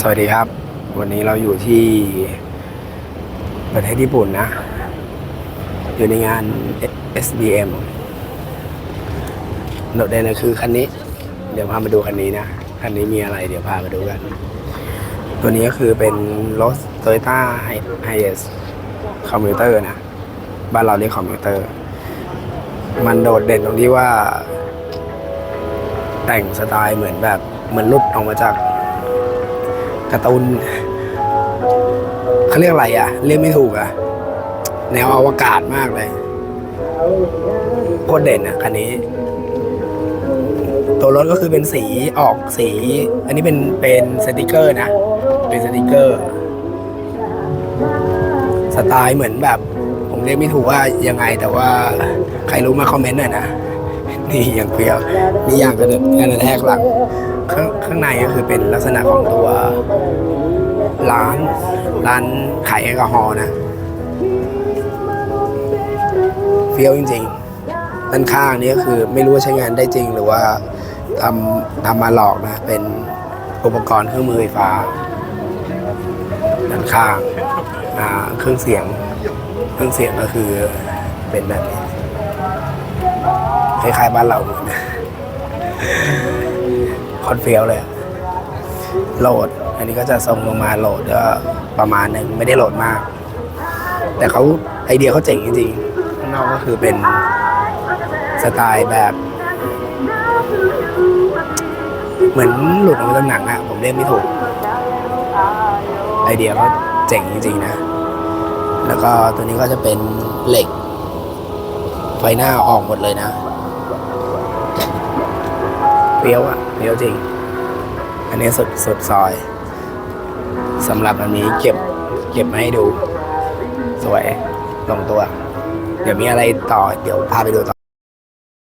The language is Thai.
สวัสดีครับ วันนี้เราอยู่ที่ประเทศญี่ปุ่นนะ อยู่ในงาน SBM โดดเด่นคือคันนี้ เดี๋ยวพามาดูคันนี้นะ คันนี้มีอะไรเดี๋ยวพามาดูกัน ตัวนี้ก็คือเป็นรถ Toyota Hiace คอมพิวเตอร์นะ บ้านเราเรียกคอมพิวเตอร์ มันโดดเด่นตรงที่ว่า แต่งสไตล์เหมือนแบบ เหมือนลุดออกมาจาก การ์ตูนเขาเรียกอะไรอะ เรียกไม่ถูกอะ แนวอวกาศมากเลยโคตรเด่นอะคันนี้ ตัวรถก็คือเป็นสีออกสี อันนี้เป็นเป็นสติกเกอร์นะ เป็นสติกเกอร์ สไตล์เหมือนแบบ ผมเรียกไม่ถูกว่ายังไง แต่ว่าใครรู้มาคอมเมนต์หน่อยนะ นี่อย่างเปรียวนี่อย่างกระเด็นกระแทกหลัง ข้างข้างในก็คือเป็นลักษณะของตัวร้านร้านขายแอลกอฮอล์นะเฟี้ยวจริงๆด้านข้างนี่ก็คือไม่รู้ว่าใช้งานได้จริงหรือว่าทำทำมาหลอกนะ เป็นอุปกรณ์เครื่องมือไฟฟ้าด้านข้างเครื่องเสียง เครื่องเสียงก็คือเป็นแบบนี้คล้ายๆบ้านเราเหมือนกัน คอนเฟียวเลยโหลด อันนี้ก็จะส่งลงมาโหลดก็ประมาณหนึ่งไม่ได้โหลดมาก แต่เขาไอเดียเขาเจ๋งจริงๆข้างนอกก็คือเป็นสไตล์แบบ เหมือนหลุดออกมาจากหนังอะผมเรียกไม่ถูก ไอเดียเขาเจ๋งจริงๆนะ แล้วก็ตัวนี้ก็จะเป็นเหล็กไฟหน้าออกหมดเลยนะ เปรี้ยวอะเปรี้ยวจริง อันนี้สุดสุดซอยสำหรับอันนี้เก็บเก็บมาให้ดู สวยลงตัว เดี๋ยวมีอะไรต่อ เดี๋ยวพาไปดูต่อ